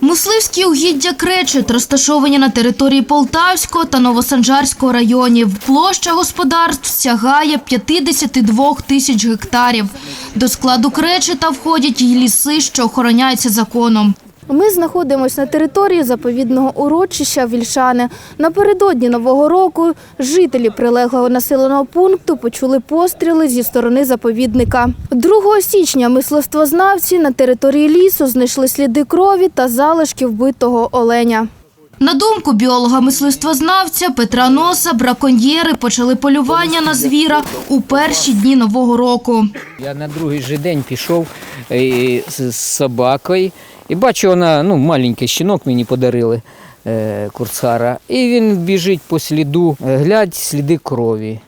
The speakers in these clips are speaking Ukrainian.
Мисливські угіддя Кречет розташовані на території Полтавського та Новосанжарського районів. Площа господарств сягає 52 тисяч гектарів. До складу Кречета входять й ліси, що охороняються законом. Ми знаходимося на території заповідного урочища Вільшани. Напередодні Нового року жителі прилеглого населеного пункту почули постріли зі сторони заповідника. 2 січня мисливствознавці на території лісу знайшли сліди крові та залишки вбитого оленя. На думку біолога-мисливствознавця Петра Носа, браконьєри почали полювання на звіра у перші дні Нового року. Я на другий же день пішов е, з собакою і бачу, вона, ну, маленький щінок мені подарили курсара, курцара. І він біжить по сліду, е, глядь, сліди крові.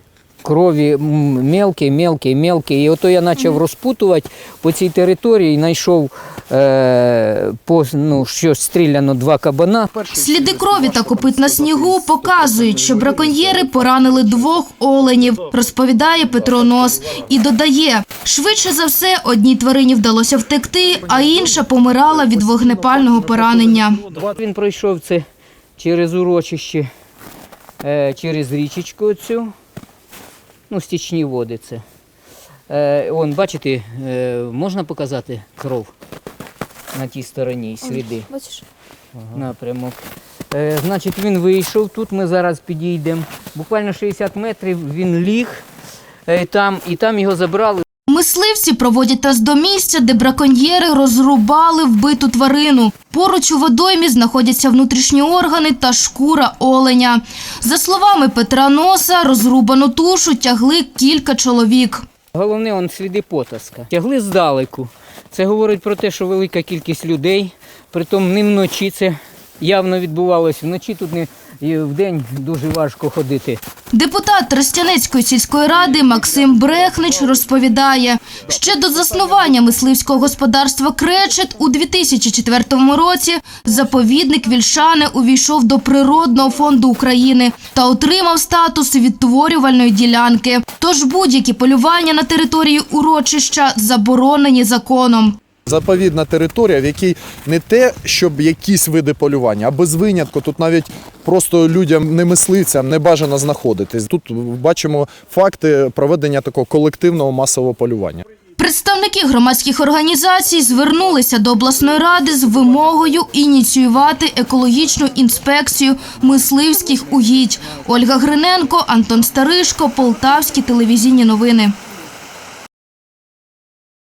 Крові мелкі, мелкі, мелкі. І ото я почав розпутувати по цій території, знайшов е, по, ну, що стріляно два кабана. Сліди крові та копит на снігу показують, що браконьєри поранили двох оленів, розповідає Петро Нос. І додає, швидше за все, одній тварині вдалося втекти, а інша помирала від вогнепального поранення. Він пройшов це через урочище, е, через річечку цю, ну, стічні води це. Е, он, бачите, е, можна показати кров на тій стороні, сліди, Бачиш? напрямок. Е, значить, він вийшов, тут ми зараз підійдемо. Буквально 60 метрів він ліг е, там, і там його забрали. Мисливці проводять нас до місця, де браконьєри розрубали вбиту тварину. Поруч у водоймі знаходяться внутрішні органи та шкура оленя. За словами Петра Носа, розрубану тушу тягли кілька чоловік. Головне, он сліди потаска. Тягли здалеку. Це говорить про те, що велика кількість людей, притом не вночі це явно відбувалося. Вночі тут не і вдень дуже важко ходити. Депутат Тростянецької сільської ради Максим Брехнич розповідає, ще до заснування мисливського господарства Кречет у 2004 році заповідник Вільшани увійшов до Природного фонду України та отримав статус відтворювальної ділянки. Тож будь-які полювання на території урочища заборонені законом. Заповідна територія, в якій не те, щоб якісь види полювання, а без винятку. Тут навіть просто людям, не мисливцям, не бажано знаходитись. Тут бачимо факти проведення такого колективного масового полювання. Представники громадських організацій звернулися до обласної ради з вимогою ініціювати екологічну інспекцію мисливських угідь. Ольга Гриненко, Антон Старишко, Полтавські телевізійні новини.